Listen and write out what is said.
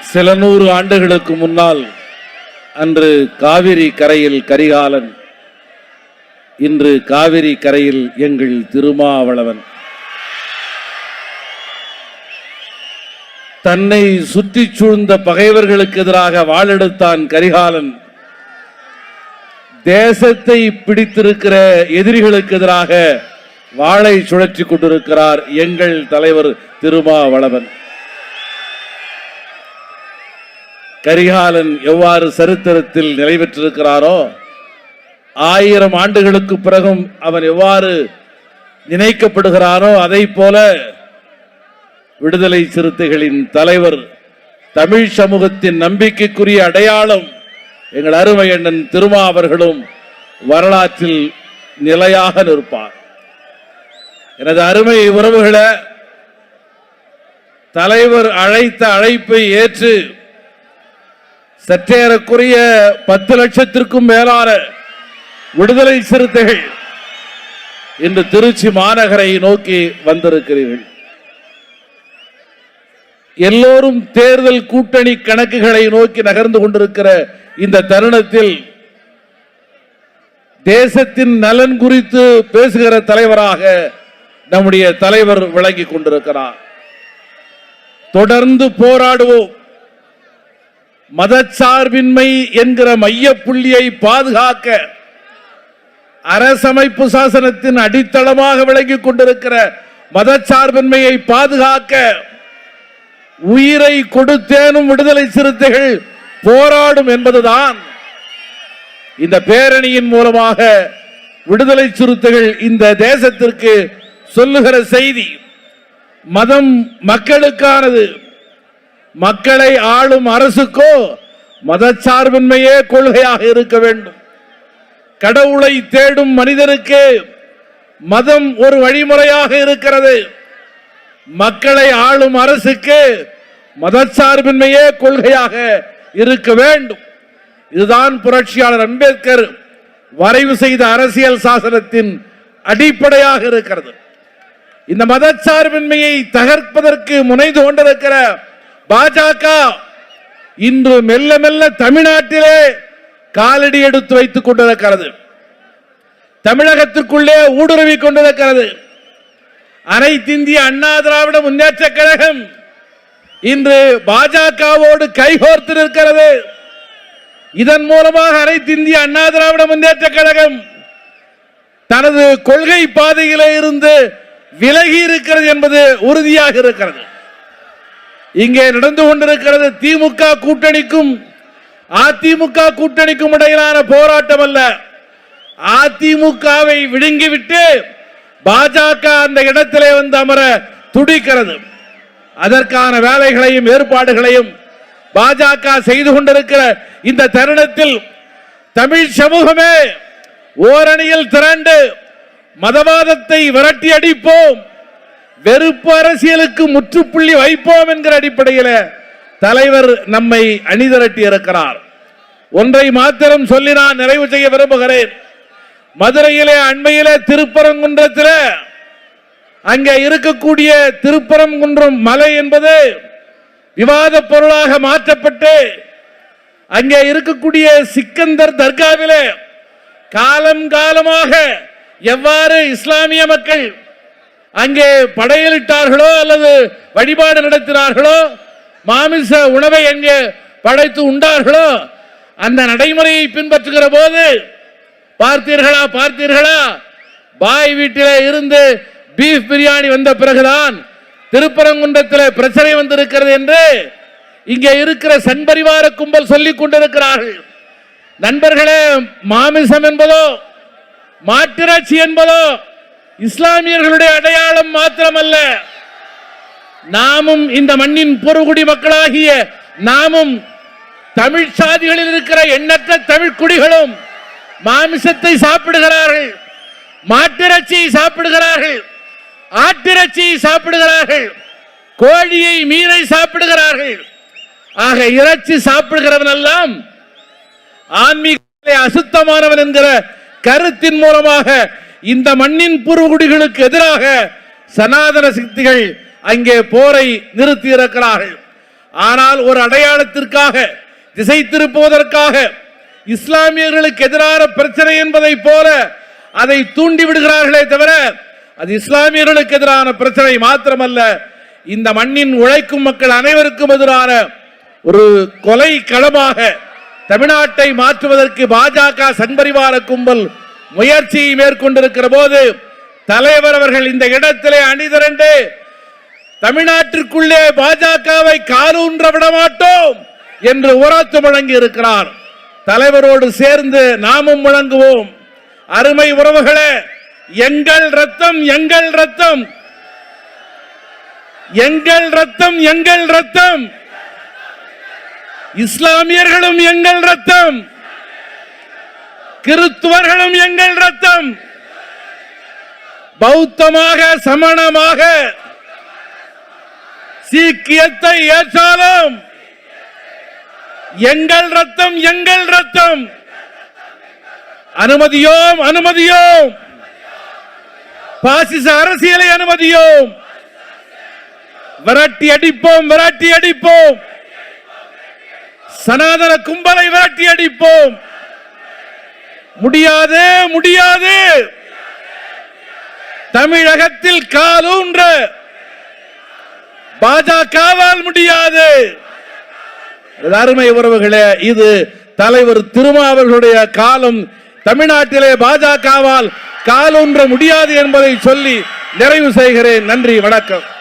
சில நூறு ஆண்டுகளுக்கு முன்னால் அன்று காவிரி கரையில் கரிகாலன் இன்று காவிரி கரையில் எங்கள் திருமாவளவன். தன்னை சுற்றி சூழ்ந்த பகைவர்களுக்கு எதிராக வாளெடுத்தான் கரிகாலன். தேசத்தை பிடித்திருக்கிற எதிரிகளுக்கு எதிராக வாளை சுழற்றி கொண்டிருக்கிறார் எங்கள் தலைவர் திருமாவளவன். கரிகாலன் எவ்வாறு சரித்திரத்தில் நிலை பெற்றிருக்கிறாரோ ஆயிரம் ஆண்டுகளுக்கு பிறகும் அவன் எவ்வாறு நினைக்கப்படுகிறானோ அதை போல விடுதலை சிறுத்தைகளின் தலைவர் தமிழ் சமூகத்தின் நம்பிக்கைக்குரிய அடையாளம் எங்கள் அருமை அண்ணன் திருமா அவர்களும் வரலாற்றில் நிலையாக நிற்பார். எனது அருமை உறவுகளை தலைவர் அழைத்த அழைப்பை ஏற்று சற்றேறக்குரிய பத்து லட்சத்திற்கும் மேலான விடுதலை சிறுத்தைகள் இன்று திருச்சி மாநகரை நோக்கி வந்திருக்கிறீர்கள். எல்லோரும் தேர்தல் கூட்டணி கணக்குகளை நோக்கி நகர்ந்து கொண்டிருக்கிற இந்த தருணத்தில் தேசத்தின் நலன் குறித்து பேசுகிற தலைவராக நம்முடைய தலைவர் விளங்கிக் கொண்டிருக்கிறார். தொடர்ந்து போராடுவோம். மதச்சார்பின்மை என்கிற மைய புள்ளியை பாதுகாக்க அரசமைப்பு சாசனத்தின் அடித்தளமாக விளங்கிக் கொண்டிருக்கிற மதச்சார்பின்மையை பாதுகாக்க உயிரை கொடுத்தேனும் விடுதலை சிறுத்தைகள் போராடும் என்பதுதான் இந்த பேரணியின் மூலமாக விடுதலை சிறுத்தைகள் இந்த தேசத்திற்கு சொல்லுகிற செய்தி. மதம் மக்களுக்கானது. மக்களை ஆளும் அரசுக்கோ மதச்சார்பின்மையே கொள்கையாக இருக்க வேண்டும். கடவுளை தேடும் மனிதனுக்கு மதம் ஒரு வழிமுறையாக இருக்கிறது. மக்களை ஆளும் அரசுக்கு மதச்சார்பின்மையே கொள்கையாக இருக்க வேண்டும். இதுதான் புரட்சியாளர் அம்பேத்கர் வரைவு செய்த அரசியல் சாசனத்தின் அடிப்படையாக இருக்கிறது. இந்த மதச்சார்பின்மையை தகர்ப்பதற்கு முனைந்து கொண்டிருக்கிற பாஜக இன்று மெல்ல மெல்ல தமிழ்நாட்டிலே காலடி எடுத்து வைத்துக் கொண்டிருக்கிறது. தமிழகத்திற்குள்ளே ஊடுருவி கொண்டிருக்கிறது. அனைத்து இந்திய அண்ணா திராவிட முன்னேற்ற கழகம் இன்று பாஜகவோடு கைகோர்த்து நிற்கிறது. இதன் மூலமாக அனைத்து இந்திய அண்ணா திராவிட முன்னேற்ற கழகம் தனது கொள்கை பாதையிலே இருந்து விலகி இருக்கிறது என்பது உறுதியாக இருக்கிறது. இங்கே நடந்து கொண்டிருக்கிறது திமுக கூட்டணிக்கும் அதிமுக கூட்டணிக்கும் இடையிலான போராட்டம் அல்ல. அதிமுகவை விழுங்கிவிட்டு பாஜக அந்த இடத்திலே வந்து அமர துடிக்கிறது. அதற்கான வேலைகளையும் ஏற்பாடுகளையும் பாஜக செய்து கொண்டிருக்கிற இந்த தருணத்தில் தமிழ் சமூகமே ஓரணியில் திரண்டு மதவாதத்தை விரட்டி அடிப்போம். வெறுப்பு அரசியலுக்கு முற்றுப்புள்ளி வைப்போம் என்கிற அடிப்படையில் தலைவர் நம்மை அணிதிரட்டி இருக்கிறார். ஒன்றை மாத்திரம் சொல்லி நான் நிறைவு செய்ய விரும்புகிறேன். மதுரையிலே அண்மையிலே திருப்பரங்குன்றத்தில் அங்கே இருக்கக்கூடிய திருப்பரங்குன்றம் மலை என்பது விவாத பொருளாக மாற்றப்பட்டு அங்கே இருக்கக்கூடிய சிக்கந்தர் தர்காவிலே காலம் காலமாக எவ்வாறு இஸ்லாமிய மக்கள் அங்கே படையலிட்டார்களோ அல்லது வழிபாடு நடத்தினார்களோ மாமிச உணவை அங்கே படைத்து உண்டார்களோ அந்த நடைமுறையை பின்பற்றுகிற போது பார்த்தீர்களா பார்த்தீர்களா பாய் வீட்டிலே இருந்து பீஃப் பிரியாணி வந்த பிறகுதான் திருப்பரங்குன்றத்தில் பிரச்சனை வந்திருக்கிறது என்று இங்கே இருக்கிற சண்பரிவார கும்பல் சொல்லிக் கொண்டிருக்கிறார்கள். நண்பர்களே மாமிசம் என்பதோ மாட்டிறைச்சி என்பதோ இஸ்லாமியர்களுடைய அடையாளம் மாத்திரமல்ல. நாமும் இந்த மண்ணின் பொறுகுடி மக்களாகிய நாமும் தமிழ் சாதிகளில் இருக்கிற எண்ணற்ற தமிழ் குடிகளும் மாமிசத்தை சாப்பிடுகிறார்கள் மாட்டிறைச்சியை சாப்பிடுகிறார்கள் ஆட்டிறைச்சியை சாப்பிடுகிறார்கள் கோழியை மீனை சாப்பிடுகிறார்கள். ஆக இறைச்சி சாப்பிடுகிறவன் எல்லாம் ஆன்மீக அசுத்தமானவன் என்கிற கருத்தின் மூலமாக இந்த மண்ணின் பூர்வகுடிகளுக்கு எதிராக சனாதன சக்திகள் அங்கே போரை நிறுத்தி இருக்கிறார்கள். ஆனால் ஒரு அடையாளத்திற்காக திசை திருப்புவதற்காக இஸ்லாமியர்களுக்கு எதிரான பிரச்சனை என்பதை போல அதை தூண்டி விடுகிறார்களே தவிர அது இஸ்லாமியர்களுக்கு எதிரான பிரச்சனை மாத்திரமல்ல. இந்த மண்ணின் உழைக்கும் மக்கள் அனைவருக்கும் எதிரான ஒரு கொலை களமாக தமிழ்நாட்டை மாற்றுவதற்கு பாஜக சண்பரிவார கும்பல் முயற்சியை மேற்கொண்டிருக்கிற போது தலைவர் அவர்கள் இந்த இடத்திலே அணிதிரண்டு தமிழ்நாட்டிற்குள்ளே பாஜகவை காலூன்ற விட மாட்டோம் என்று உரத்து முழங்கி இருக்கிறார். தலைவரோடு சேர்ந்து நாமும் முழங்குவோம் அருமை உறவுகளே எங்கள் ரத்தம் எங்கள் ரத்தம் எங்கள் ரத்தம் எங்கள் ரத்தம் இஸ்லாமியர்களும் எங்கள் ரத்தம் கிறிஸ்துவர்களும் எங்கள் ரத்தம் பௌத்தமாக சமணமாக. சீக்கியத்தை ஏற்றாலும் எங்கள் ரத்தம் எங்கள் ரத்தம் அனுமதியோம் அனுமதியோம். பாசிச அரசியலை அனுமதியோம். விரட்டி அடிப்போம் விரட்டி அடிப்போம். சனாதன கும்பலை விரட்டி அடிப்போம். முடியாது முடியாது. தமிழகத்தில் காலூன்ற பாஜகவால் முடியாது. அருமை உறவுகளே இது தலைவர் திருமாவர்களுடைய காலம். தமிழ்நாட்டிலே பாஜகவால் காலூன்ற முடியாது என்பதை சொல்லி நிறைவு செய்கிறேன். நன்றி வணக்கம்.